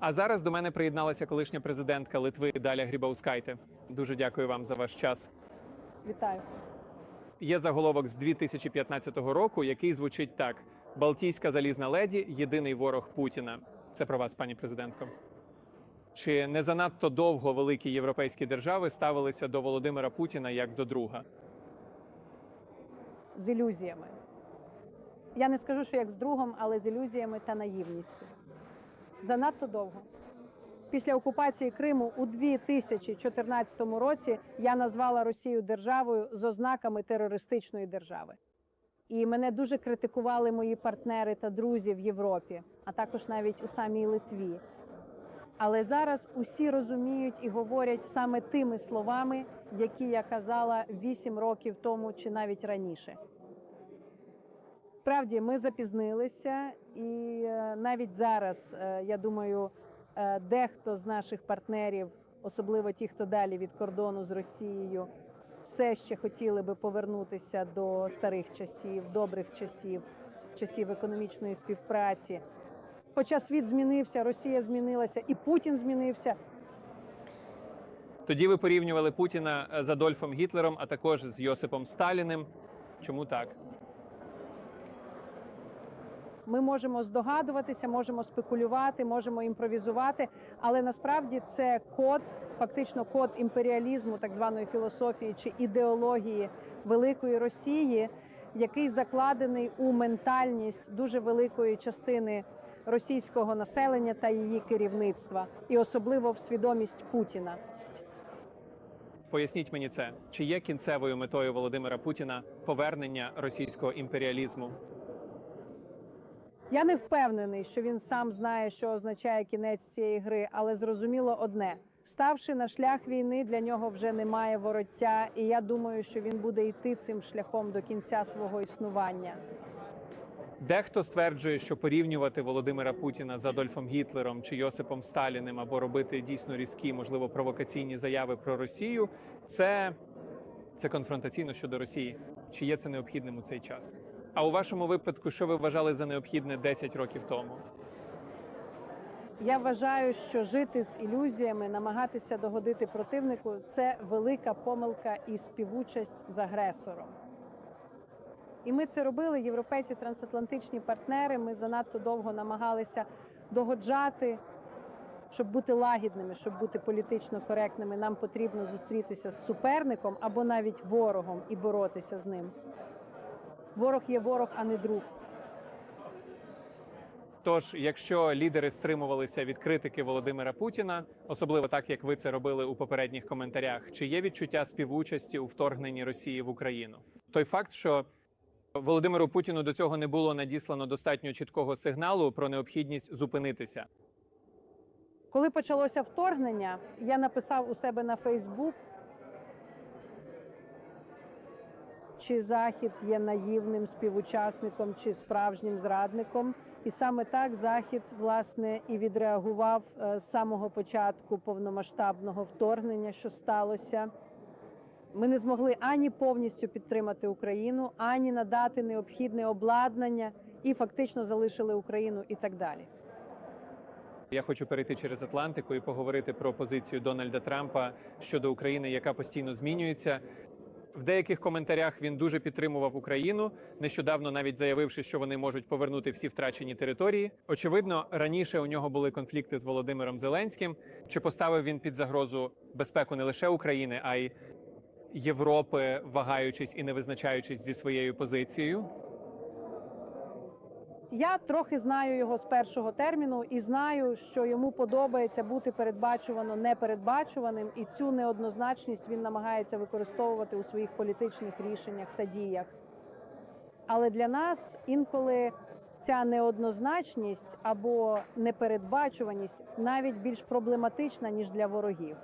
А зараз до мене приєдналася колишня президентка Литви Даля Грібаускайте. Дуже дякую вам за ваш час. Вітаю. Є заголовок з 2015 року, який звучить так: Балтійська залізна леді єдиний ворог Путіна. Це про вас, пані президентко. Чи не занадто довго великі європейські держави ставилися до Володимира Путіна як до друга? З ілюзіями. Я не скажу, що як з другом, але з ілюзіями та наївністю. Занадто довго. Після окупації Криму у 2014 році я назвала Росію державою з ознаками терористичної держави. І мене дуже критикували мої партнери та друзі в Європі, а також навіть у самій Литві. Але зараз усі розуміють і говорять саме тими словами, які я казала 8 років тому чи навіть раніше. Справді, ми запізнилися, і е, навіть зараз, е, я думаю, е, дехто з наших партнерів, особливо ті, хто далі від кордону з Росією, все ще хотіли би повернутися до старих часів, добрих часів, часів економічної співпраці. Хоча світ змінився, Росія змінилася, і Путін змінився. Тоді ви порівнювали Путіна з Адольфом Гітлером, а також з Йосипом Сталіним. Чому так? Ми можемо здогадуватися, можемо спекулювати, можемо імпровізувати, але насправді це код, фактично код імперіалізму, так званої філософії чи ідеології великої Росії, який закладений у ментальність дуже великої частини російського населення та її керівництва, і особливо в свідомість Путіна. Поясніть мені це, чи є кінцевою метою Володимира Путіна повернення російського імперіалізму? Я не впевнений, що він сам знає, що означає кінець цієї гри, але зрозуміло одне: ставши на шлях війни, для нього вже немає вороття, і я думаю, що він буде йти цим шляхом до кінця свого існування. Дехто стверджує, що порівнювати Володимира Путіна з Адольфом Гітлером чи Йосипом Сталіним або робити дійсно різкі, можливо, провокаційні заяви про Росію, це, це конфронтаційно щодо Росії. Чи є це необхідним у цей час? А у вашому випадку, що ви вважали за необхідне 10 років тому? Я вважаю, що жити з ілюзіями, намагатися догодити противнику це велика помилка і співучасть з агресором. І ми це робили, європейці трансатлантичні партнери. Ми занадто довго намагалися догоджати, щоб бути лагідними, щоб бути політично коректними. Нам потрібно зустрітися з суперником або навіть ворогом і боротися з ним. Ворог є ворог, а не друг. Тож, якщо лідери стримувалися від критики Володимира Путіна, особливо так як ви це робили у попередніх коментарях, чи є відчуття співучасті у вторгненні Росії в Україну? Той факт, що Володимиру Путіну до цього не було надіслано достатньо чіткого сигналу про необхідність зупинитися. Коли почалося вторгнення, я написав у себе на Фейсбук, чи Захід є наївним співучасником чи справжнім зрадником. І саме так Захід власне і відреагував е, з самого початку повномасштабного вторгнення, що сталося. Ми не змогли ані повністю підтримати Україну, ані надати необхідне обладнання, і фактично залишили Україну і так далі. Я хочу перейти через Атлантику і поговорити про позицію Дональда Трампа щодо України, яка постійно змінюється. В деяких коментарях він дуже підтримував Україну, нещодавно навіть заявивши, що вони можуть повернути всі втрачені території. Очевидно, раніше у нього були конфлікти з Володимиром Зеленським. Чи поставив він під загрозу безпеку не лише України, а й Європи, вагаючись і не визначаючись зі своєю позицією? Я трохи знаю його з першого терміну і знаю, що йому подобається бути передбачувано непередбачуваним, і цю неоднозначність він намагається використовувати у своїх політичних рішеннях та діях. Але для нас інколи ця неоднозначність або непередбачуваність навіть більш проблематична ніж для ворогів.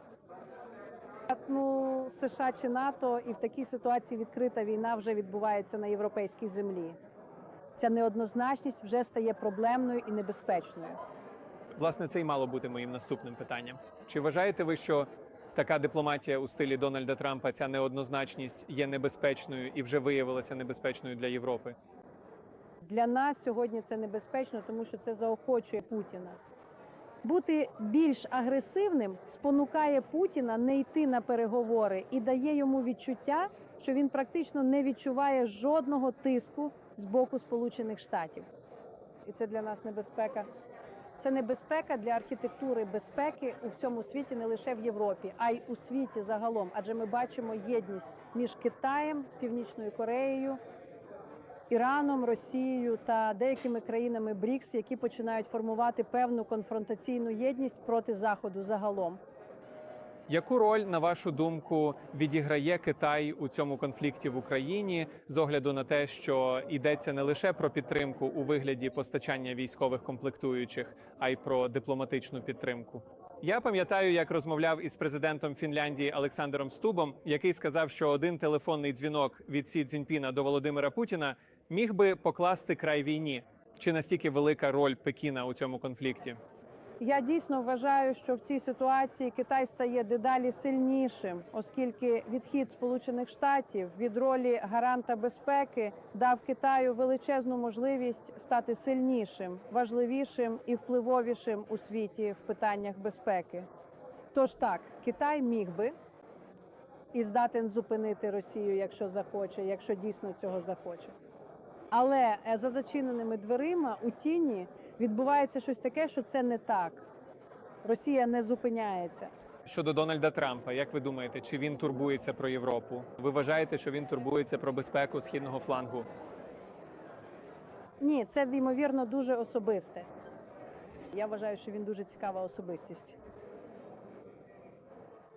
Ну, США чи НАТО, і в такій ситуації відкрита війна вже відбувається на європейській землі. Ця неоднозначність вже стає проблемною і небезпечною. Власне, це й мало бути моїм наступним питанням. Чи вважаєте ви, що така дипломатія у стилі Дональда Трампа, ця неоднозначність є небезпечною і вже виявилася небезпечною для Європи? Для нас сьогодні це небезпечно, тому що це заохочує Путіна. Бути більш агресивним спонукає Путіна не йти на переговори і дає йому відчуття, що він практично не відчуває жодного тиску з боку Сполучених Штатів. І це для нас небезпека. Це небезпека для архітектури безпеки у всьому світі, не лише в Європі, а й у світі загалом. Адже ми бачимо єдність між Китаєм, Північною Кореєю, Іраном, Росією та деякими країнами БРІКС, які починають формувати певну конфронтаційну єдність проти Заходу загалом. Яку роль, на вашу думку, відіграє Китай у цьому конфлікті в Україні з огляду на те, що йдеться не лише про підтримку у вигляді постачання військових комплектуючих, а й про дипломатичну підтримку? Я пам'ятаю, як розмовляв із президентом Фінляндії Олександром Стубом, який сказав, що один телефонний дзвінок від Сі Цзіньпіна до Володимира Путіна міг би покласти край війні. Чи настільки велика роль Пекіна у цьому конфлікті? Я дійсно вважаю, що в цій ситуації Китай стає дедалі сильнішим, оскільки відхід Сполучених Штатів від ролі гаранта безпеки дав Китаю величезну можливість стати сильнішим, важливішим і впливовішим у світі в питаннях безпеки. Тож так, Китай міг би і здатен зупинити Росію, якщо захоче, якщо дійсно цього захоче. Але е, за зачиненими дверима у тіні відбувається щось таке, що це не так. Росія не зупиняється. Щодо Дональда Трампа, як ви думаєте, чи він турбується про Європу? Ви вважаєте, що він турбується про безпеку східного флангу? Ні, це ймовірно дуже особисте. Я вважаю, що він дуже цікава особистість.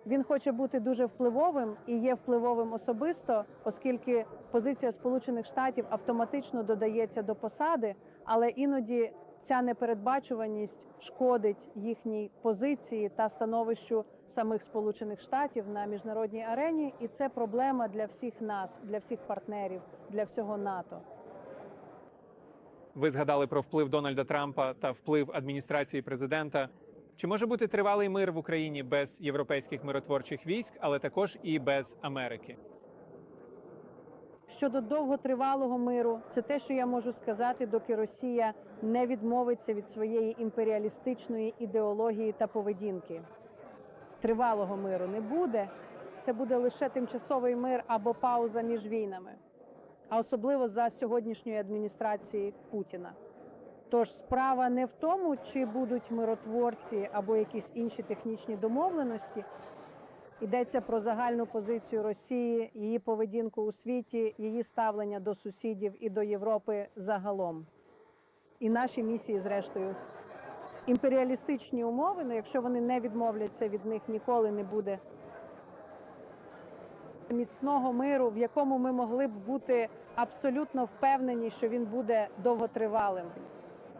Він хоче бути дуже впливовим і є впливовим особисто, оскільки позиція Сполучених Штатів автоматично додається до посади, але іноді ця непередбачуваність шкодить їхній позиції та становищу самих Сполучених Штатів на міжнародній арені, і це проблема для всіх нас, для всіх партнерів, для всього НАТО. Ви згадали про вплив Дональда Трампа та вплив адміністрації президента. Чи може бути тривалий мир в Україні без європейських миротворчих військ, але також і без Америки? Щодо довготривалого миру, це те, що я можу сказати, доки Росія не відмовиться від своєї імперіалістичної ідеології та поведінки. Тривалого миру не буде. Це буде лише тимчасовий мир або пауза між війнами, а особливо за сьогоднішньої адміністрації Путіна. Тож справа не в тому, чи будуть миротворці або якісь інші технічні домовленості. Йдеться про загальну позицію Росії, її поведінку у світі, її ставлення до сусідів і до Європи загалом. І наші місії, зрештою, імперіалістичні умови, ну якщо вони не відмовляться від них, ніколи не буде міцного миру, в якому ми могли б бути абсолютно впевнені, що він буде довготривалим.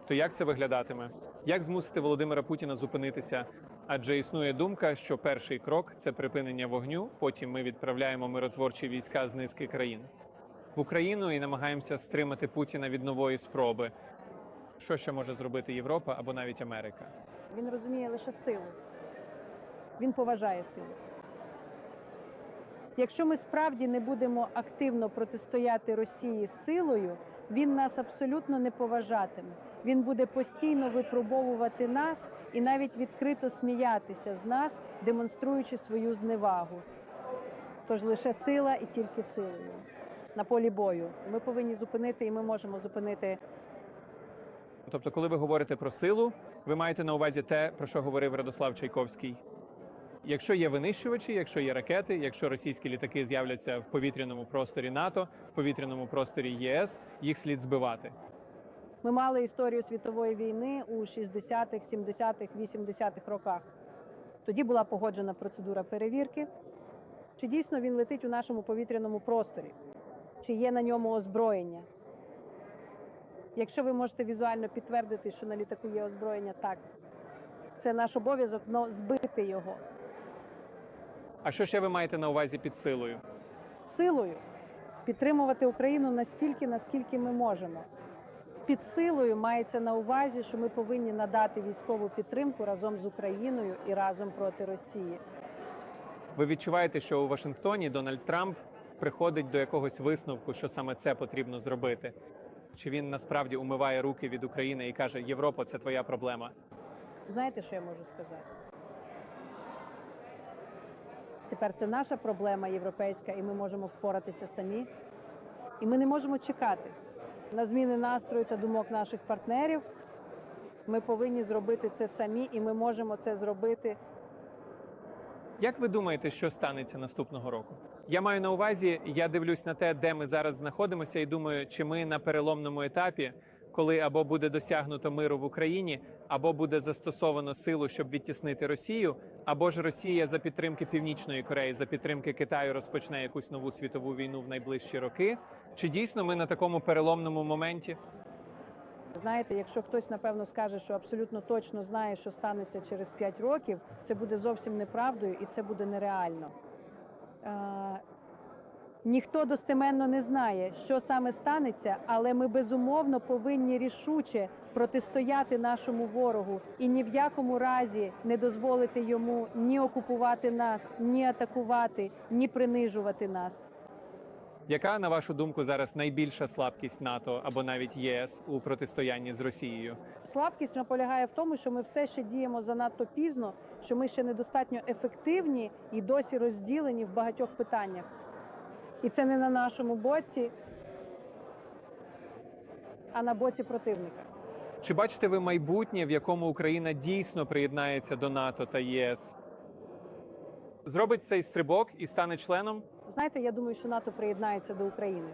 То як це виглядатиме? Як змусити Володимира Путіна зупинитися? Адже існує думка, що перший крок це припинення вогню. Потім ми відправляємо миротворчі війська з низки країн в Україну і намагаємося стримати Путіна від нової спроби. Що ще може зробити Європа або навіть Америка? Він розуміє лише силу. Він поважає силу. Якщо ми справді не будемо активно протистояти Росії силою, він нас абсолютно не поважатиме. Він буде постійно випробовувати нас і навіть відкрито сміятися з нас, демонструючи свою зневагу. Тож лише сила і тільки силою на полі бою. Ми повинні зупинити, і ми можемо зупинити Тобто, коли ви говорите про силу, ви маєте на увазі те, про що говорив Радослав Чайковський. Якщо є винищувачі, якщо є ракети, якщо російські літаки з'являться в повітряному просторі НАТО, в повітряному просторі ЄС, їх слід збивати. Ми мали історію світової війни у 60-х, 70-х, 80-х роках. Тоді була погоджена процедура перевірки, чи дійсно він летить у нашому повітряному просторі, чи є на ньому озброєння. Якщо ви можете візуально підтвердити, що на літаку є озброєння, так це наш обов'язок но збити його А що ще ви маєте на увазі під силою? силою, підтримувати Україну настільки, наскільки ми можемо. Під силою мається на увазі, що ми повинні надати військову підтримку разом з Україною і разом проти Росії. Ви відчуваєте, що у Вашингтоні Дональд Трамп приходить до якогось висновку, що саме це потрібно зробити? Чи він насправді умиває руки від України і каже: Європа, це твоя проблема? Знаєте, що я можу сказати? Тепер це наша проблема європейська, і ми можемо впоратися самі. І ми не можемо чекати на зміни настрою та думок наших партнерів. Ми повинні зробити це самі, і ми можемо це зробити Як ви думаєте, що станеться наступного року? Я маю на увазі, я дивлюсь на те, де ми зараз знаходимося, і думаю, чи ми на переломному етапі, коли або буде досягнуто миру в Україні, або буде застосовано силу, щоб відтіснити Росію, або ж Росія за підтримки Північної Кореї, за підтримки Китаю розпочне якусь нову світову війну в найближчі роки. Чи дійсно ми на такому переломному моменті? Знаєте, якщо хтось напевно скаже, що абсолютно точно знає, що станеться через 5 років, це буде зовсім неправдою і це буде нереально. Е, ніхто достеменно не знає, що саме станеться, але ми безумовно повинні рішуче протистояти нашому ворогу і ні в якому разі не дозволити йому ні окупувати нас, ні атакувати, ні принижувати нас. Яка, на вашу думку, зараз найбільша слабкість НАТО або навіть ЄС у протистоянні з Росією? Слабкість вона полягає в тому, що ми все ще діємо занадто пізно, що ми ще недостатньо ефективні і досі розділені в багатьох питаннях. І це не на нашому боці, а на боці противника. Чи бачите ви майбутнє, в якому Україна дійсно приєднається до НАТО та ЄС? Зробить цей стрибок і стане членом? Знаєте, я думаю, що НАТО приєднається до України.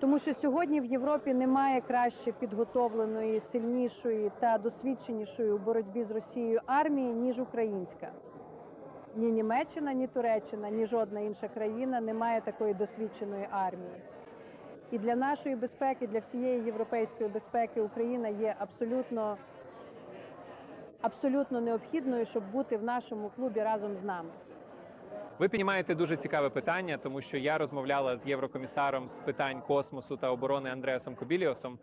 Тому що сьогодні в Європі немає краще підготовленої, сильнішої та досвідченішої у боротьбі з Росією армії, ніж українська. Ні Німеччина, ні Туреччина, ні жодна інша країна не має такої досвідченої армії. І для нашої безпеки, для всієї європейської безпеки Україна є абсолютно, абсолютно необхідною, щоб бути в нашому клубі разом з нами. Ви піднімаєте дуже цікаве питання, тому що я розмовляла з єврокомісаром з питань космосу та оборони Андреасом Кобіліосом,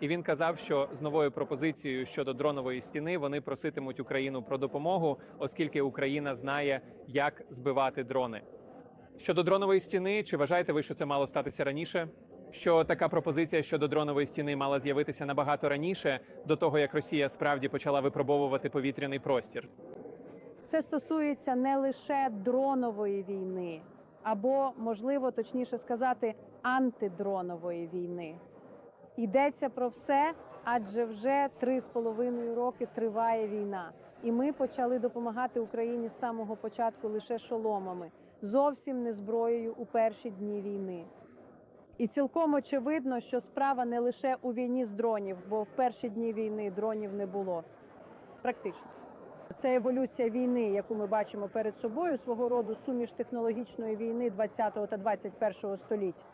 і він казав, що з новою пропозицією щодо дронової стіни вони проситимуть Україну про допомогу, оскільки Україна знає, як збивати дрони. Щодо дронової стіни, чи вважаєте ви, що це мало статися раніше? Що така пропозиція щодо дронової стіни мала з'явитися набагато раніше, до того як Росія справді почала випробовувати повітряний простір? Це стосується не лише дронової війни, або, можливо, точніше сказати, антидронової війни. Йдеться про все, адже вже три з половиною роки триває війна, і ми почали допомагати Україні з самого початку лише шоломами, зовсім не зброєю у перші дні війни. І цілком очевидно, що справа не лише у війні з дронів, бо в перші дні війни дронів не було. Практично. Це еволюція війни, яку ми бачимо перед собою, свого роду суміш технологічної війни 20 та 21 століття.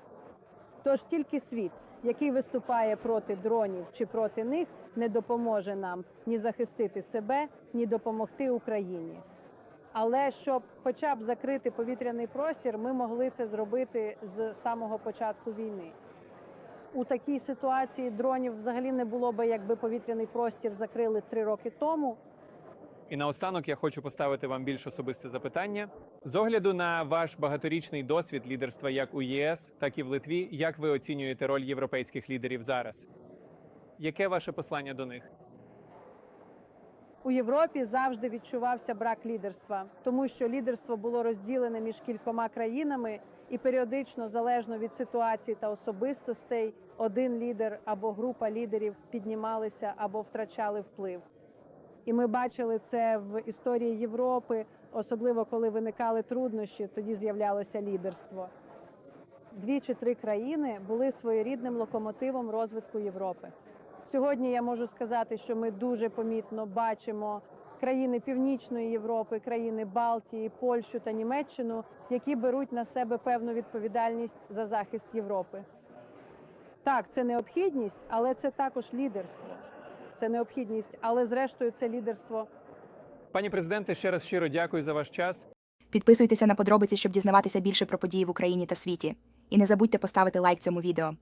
Тож тільки світ, який виступає проти дронів чи проти них, не допоможе нам ні захистити себе, ні допомогти Україні. Але щоб хоча б закрити повітряний простір, ми могли це зробити з самого початку війни. У такій ситуації дронів взагалі не було би, якби повітряний простір закрили три роки тому. І наостанок я хочу поставити вам більш особисте запитання. З огляду на ваш багаторічний досвід лідерства як у ЄС, так і в Литві, як ви оцінюєте роль європейських лідерів зараз? Яке ваше послання до них? У Європі завжди відчувався брак лідерства, тому що лідерство було розділене між кількома країнами, і періодично, залежно від ситуації та особистостей, один лідер або група лідерів піднімалися або втрачали вплив. І ми бачили це в історії Європи, особливо коли виникали труднощі, тоді з'являлося лідерство. Дві чи три країни були своєрідним локомотивом розвитку Європи. Сьогодні я можу сказати, що ми дуже помітно бачимо країни Північної Європи, країни Балтії, Польщу та Німеччину, які беруть на себе певну відповідальність за захист Європи. Так, це необхідність, але це також лідерство. Це необхідність, але зрештою це лідерство Пані президенте, ще раз щиро дякую за ваш час. Підписуйтеся на подробиці, щоб дізнаватися більше про події в Україні та світі. І не забудьте поставити лайк цьому відео.